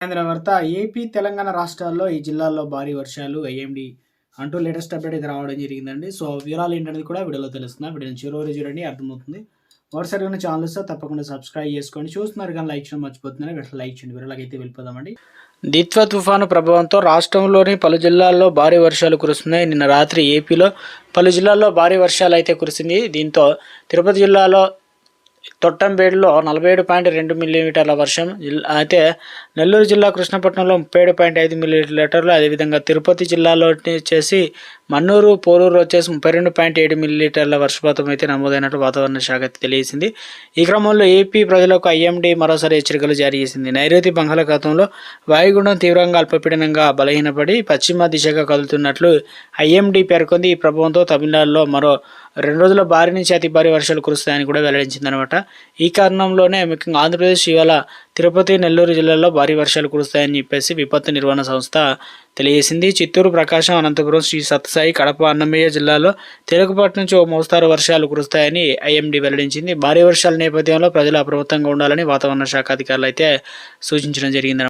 కేంద్ర వార్త ఏపీ తెలంగాణ రాష్ట్రాల్లో ఈ జిల్లాల్లో భారీ వర్షాలు ఐఎండి అంటూ లేటెస్ట్ అప్డేట్ అయితే రావడం జరిగిందండి. సో వివరాలు ఏంటనేది కూడా వీడియోలో తెలుస్తుంది. వీడియోని చివరి చూడండి అర్థమవుతుంది. మరోసారి కానీ ఛానల్ తప్పకుండా సబ్స్క్రైబ్ చేసుకోండి. చూస్తున్నారు కానీ లైక్ చేయడం మర్చిపోతున్నారు? వీటిలో లైక్ చేయండి. వీరలాగైతే అయితే వెళ్ళిపోదామండి. దిత్వ తుఫాను ప్రభావంతో రాష్ట్రంలోని పలు జిల్లాల్లో భారీ వర్షాలు కురుస్తున్నాయి. నిన్న రాత్రి ఏపీలో పలు జిల్లాల్లో భారీ వర్షాలు అయితే కురిసింది. దీంతో తిరుపతి జిల్లాలో తొట్టంబేడులో నలభై ఏడు పాయింట్ రెండు మిల్లీమీటర్ల వర్షం. అయితే నెల్లూరు జిల్లా కృష్ణపట్నంలో ముప్పై ఏడు పాయింట్ ఐదు మిల్లీలీటర్లు అదేవిధంగా తిరుపతి జిల్లాలో వచ్చేసి మన్నూరు పోరూరు వచ్చేసి ముప్పై రెండు పాయింట్ ఏడు మిల్లీలీటర్ల వర్షపాతం అయితే నమోదైనట్టు వాతావరణ శాఖ తెలియజేసింది. ఈ క్రమంలో ఏపీ ప్రజలకు ఐఎండీ మరోసారి హెచ్చరికలు జారీ చేసింది. నైరుతి బంగాళాఖాతంలో వాయుగుండం తీవ్రంగా అల్పపీడనంగా బలహీనపడి పశ్చిమ దిశగా కదులుతున్నట్లు ఐఎండీ పేర్కొంది. ఈ ప్రభావంతో తమిళనాడులో మరో రెండు రోజుల భారీ నుంచి అతి భారీ వర్షాలు కురుస్తాయని కూడా వెల్లడించిందనమాట ఈ కారణంలోనే ముఖ్యంగా ఆంధ్రప్రదేశ్ ఇవాళ తిరుపతి నెల్లూరు జిల్లాల్లో భారీ వర్షాలు కురుస్తాయని చెప్పేసి విపత్తు నిర్వహణ సంస్థ తెలియజేసింది. చిత్తూరు ప్రకాశం అనంతపురం శ్రీ సత్సాయి కడప అన్నమయ్య జిల్లాలో తేలికపాటి నుంచి ఓ మోస్తారు వర్షాలు కురుస్తాయని ఐఎండీ వెల్లడించింది. భారీ వర్షాల నేపథ్యంలో ప్రజలు అప్రమత్తంగా ఉండాలని వాతావరణ శాఖ అధికారులు అయితే సూచించడం జరిగింది